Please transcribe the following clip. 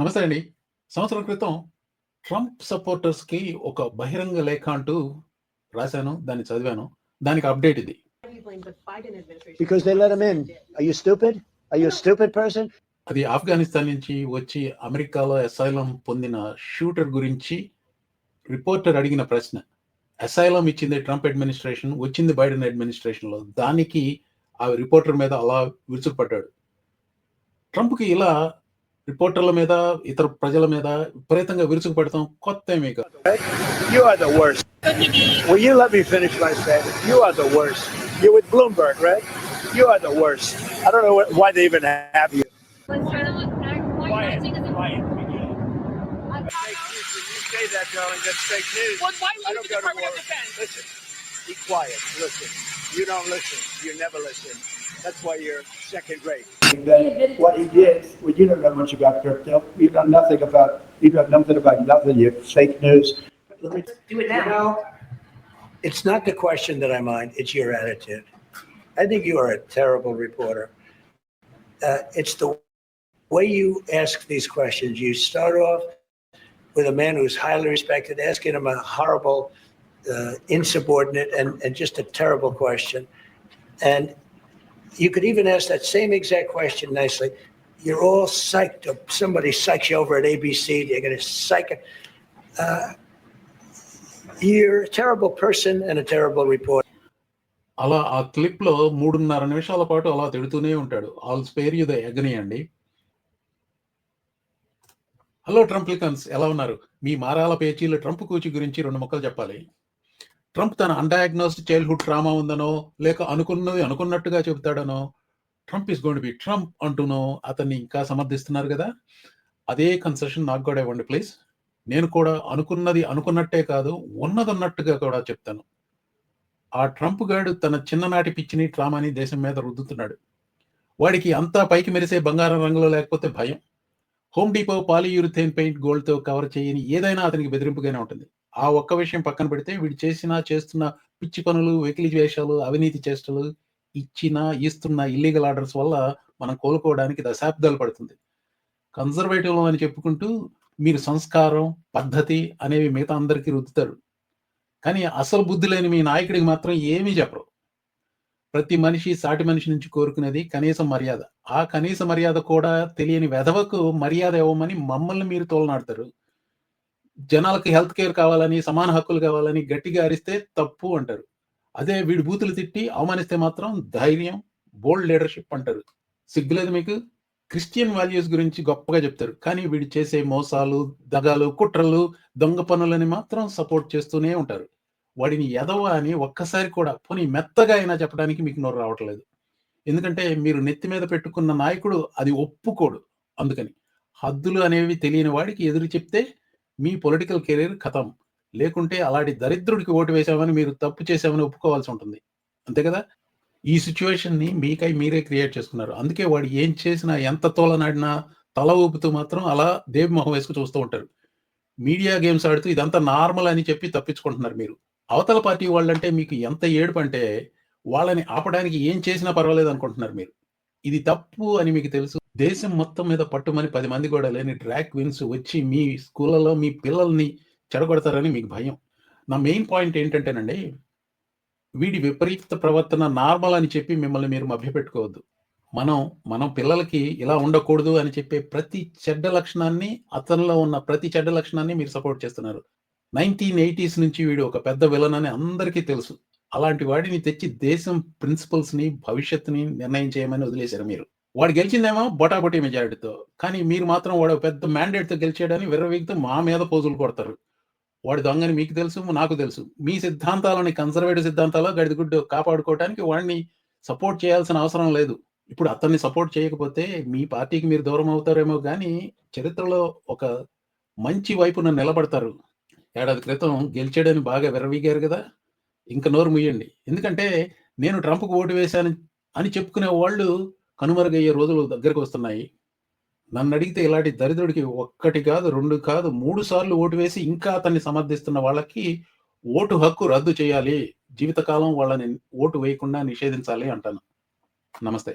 నమస్తే అండి. సంవత్సరం క్రితం ట్రంప్ సపోర్టర్స్‌కి ఒక బహిరంగ లేఖ అంటూ రాశాను. దాన్ని చదివాను. దానికి అప్డేట్ ఇది. Because they let him in. Are you stupid? Are you a stupid person? అది ఆఫ్ఘనిస్తాన్ నుంచి వచ్చి అమెరికాలో అసైలం పొందిన షూటర్ గురించి రిపోర్టర్ అడిగిన ప్రశ్న. అసైలం ఇచ్చింది ట్రంప్ అడ్మినిస్ట్రేషన్, వచ్చింది బైడెన్ అడ్మినిస్ట్రేషన్‌లో. దానికి ఆ రిపోర్టర్ మీద అలా విరుచుకుపడ్డాడు. ట్రంప్‌కి ఇలా రిపోర్టర్ల మీద, ఇతర ప్రజల మీద విపరీతంగా విరుచుకుపడటం కొత్తేమీ కాదు. You are the worst. Will you let me finish my statement? You are the worst. You're with Bloomberg, right? You are the worst. I don't know what, why they even have you. Quiet, quiet. Fake news. When you say that, darling, that's fake news. Well, why I leave don't the go to Department of war. Defense? Listen, be quiet. Listen. You don't listen. You never listen. That's why you're second rate. that what he did, well, you don't know much about crypto. You know nothing about, you know nothing about nothing. You fake news. Let me, Do it You know, it's not the question that I mind, it's your attitude. I think you are a terrible reporter. Uh, it's the way you ask these questions. You start off with a man who's highly respected, asking him a horrible, uh, insubordinate, and, and just a terrible question. And you could even ask that same exact question nicely. You're all psyched up. Somebody psychs you over at ABC. You're going to psych. Uh, you're a terrible person and a terrible reporter. అలా ఆ క్లిప్‌లో 3:30 నిమిషాల పాటు అలా తిడుతూనే ఉంటాడు. All spare you the agony అండి. Hello ట్రంప్లికన్స్ ఎలా ఉన్నారు? మీ మారాల పేచీలు ట్రంప్ కూచి గురించి రెండు మొక్కలు చెప్పాలి. ట్రంప్ తన అన్‌డయాగ్నోస్డ్ చైల్డ్‌హుడ్ ట్రామా ఉందనో, లేక అనుకున్నది అనుకున్నట్టుగా చెబుతాడనో, Trump is gonna be Trump అంటూనో అతన్ని ఇంకా సమర్థిస్తున్నారు కదా అదే కన్సెషన్ నాకు కూడా ఇవ్వండి ప్లీజ్. నేను కూడా అనుకున్నది అనుకున్నట్టే కాదు, ఉన్నదున్నట్టుగా కూడా చెప్తాను. ఆ ట్రంప్ గాడు తన చిన్ననాటి పిచ్చిని, ట్రామాని దేశం మీద రుద్దుతున్నాడు. వాడికి అంతా పైకి మెరిసే బంగారం రంగులో లేకపోతే భయం. హోమ్ డిపో పాలియూరిథేన్ పెయింట్ గోల్డ్‌తో కవర్ చేయని ఏదైనా అతనికి బెదిరింపుగానే ఉంటుంది. ఆ ఒక్క విషయం పక్కన పెడితే వీడు చేసిన, చేస్తున్న పిచ్చి పనులు, వెకిలి వేషాలు, అవినీతి చేష్టలు, ఇచ్చిన, ఇస్తున్న ఇల్లీగల్ ఆర్డర్స్ వల్ల మనం కోలుకోవడానికి దశాబ్దాలు పడుతుంది. కన్జర్వేటివ్‌లం అని చెప్పుకుంటూ మీరు సంస్కారం, పద్ధతి అనేవి మిగతా అందరికీ రుద్దుతారు. కానీ అసలు బుద్ధి లేని మీ నాయకుడికి మాత్రం ఏమీ చెప్పరు. ప్రతి మనిషి సాటి మనిషి నుంచి కోరుకునేది కనీస మర్యాద. ఆ కనీస మర్యాద కూడా తెలియని వెధవకు మర్యాద ఇవ్వమని మమ్మల్ని మీరు తోలనాడతారు. జనాలకి హెల్త్ కేర్ కావాలని, సమాన హక్కులు కావాలని గట్టిగా అరిస్తే తప్పు అంటారు. అదే వీడు బూతులు తిట్టి అవమానిస్తే మాత్రం ధైర్యం, బోల్డ్ లీడర్‌షిప్ అంటారు. సిగ్గులేదు మీకు? క్రిస్టియన్ వాల్యూస్ గురించి గొప్పగా చెప్తారు. కానీ వీడు చేసే మోసాలు, దగాలు, కుట్రలు, దొంగ పనులని మాత్రం సపోర్ట్ చేస్తూనే ఉంటారు. వాడిని ఎదవ అని ఒక్కసారి కూడా పోనీ మెత్తగా అయినా చెప్పడానికి మీకు నోరు రావట్లేదు. ఎందుకంటే మీరు నెత్తి మీద పెట్టుకున్న నాయకుడు అది ఒప్పుకోడు. అందుకని. హద్దులు అనేవి తెలియని వాడికి ఎదురు చెప్తే మీ పొలిటికల్ కెరీర్ కథం లేకుంటే అలాంటి దరిద్రుడికి ఓటు వేసామని మీరు తప్పు చేశామని ఒప్పుకోవాల్సి ఉంటుంది. అంతే కదా! ఈ సిచ్యువేషన్ని మీకై మీరే క్రియేట్ చేసుకున్నారు. అందుకే వాడు ఏం చేసినా, ఎంత తోలనాడినా తల ఊపుతూ మాత్రం అలా దేవి మొహం వేసుకు చూస్తూ ఉంటారు. మీడియా గేమ్స్ ఆడుతూ ఇదంతా నార్మల్ అని చెప్పి తప్పించుకుంటున్నారు మీరు. అవతల పార్టీ వాళ్ళంటే మీకు ఎంత ఏడుపంటే వాళ్ళని ఆపడానికి ఏం చేసినా పర్వాలేదు అనుకుంటున్నారు మీరు. ఇది తప్పు అని మీకు తెలుసు. దేశం మొత్తం మీద పట్టుమని పది మంది కూడా లేని ట్రాక్ విన్స్ వచ్చి మీ స్కూళ్ళలో మీ పిల్లల్ని చెడగొడతారని మీకు భయం. నా మెయిన్ పాయింట్ ఏంటంటేనండి వీడి విపరీత ప్రవర్తన నార్మల్ అని చెప్పి మిమ్మల్ని మీరు మభ్యపెట్టుకోవద్దు. మనం, మనం పిల్లలకి ఇలా ఉండకూడదు అని చెప్పే ప్రతి చెడ్డ లక్షణాన్ని, అతనిలో ఉన్న ప్రతి చెడ్డ లక్షణాన్ని మీరు సపోర్ట్ చేస్తున్నారు. 1980స్ నుంచి వీడు ఒక పెద్ద విలన్ అని అందరికీ తెలుసు. అలాంటి వాడిని తెచ్చి దేశం ప్రిన్సిపల్స్‌ని, భవిష్యత్తుని నిర్ణయం చేయమని వదిలేసారు మీరు. వాడు గెలిచిందేమో బొటాబొటీ మెజారిటీతో. కానీ మీరు మాత్రం వాడు పెద్ద మ్యాండేట్‌తో గెలిచాడని విర్రవీగుతూ మా మీద పోజులు కొడతారు. వాడి దొంగని మీకు తెలుసు, నాకు తెలుసు. మీ సిద్ధాంతాలని కన్జర్వేటివ్ సిద్ధాంతాలో గడిదిగుడ్డు కాపాడుకోవటానికి వాడిని సపోర్ట్ చేయాల్సిన అవసరం లేదు. ఇప్పుడు అతన్ని సపోర్ట్ చేయకపోతే మీ పార్టీకి మీరు దూరం అవుతారేమో కానీ చరిత్రలో ఒక మంచి వైపున నిలబడతారు. ఏడాది క్రితం గెలిచాడని బాగా విర్రవీగారు కదా ఇంక నోరు ముయ్యండి. ఎందుకంటే నేను ట్రంప్కు ఓటు వేశాను అని చెప్పుకునే వాళ్ళు కనుమరుగయ్యే రోజులు దగ్గరకు వస్తున్నాయి నన్ను అడిగితే ఇలాంటి దరిద్రుడికి ఒక్కటి కాదు, రెండు కాదు, మూడు సార్లు ఓటు వేసి ఇంకా అతన్ని సమర్థిస్తున్న వాళ్ళకి ఓటు హక్కు రద్దు చేయాలి. జీవితకాలం వాళ్ళని ఓటు వేయకుండా నిషేధించాలి అంటాను. నమస్తే.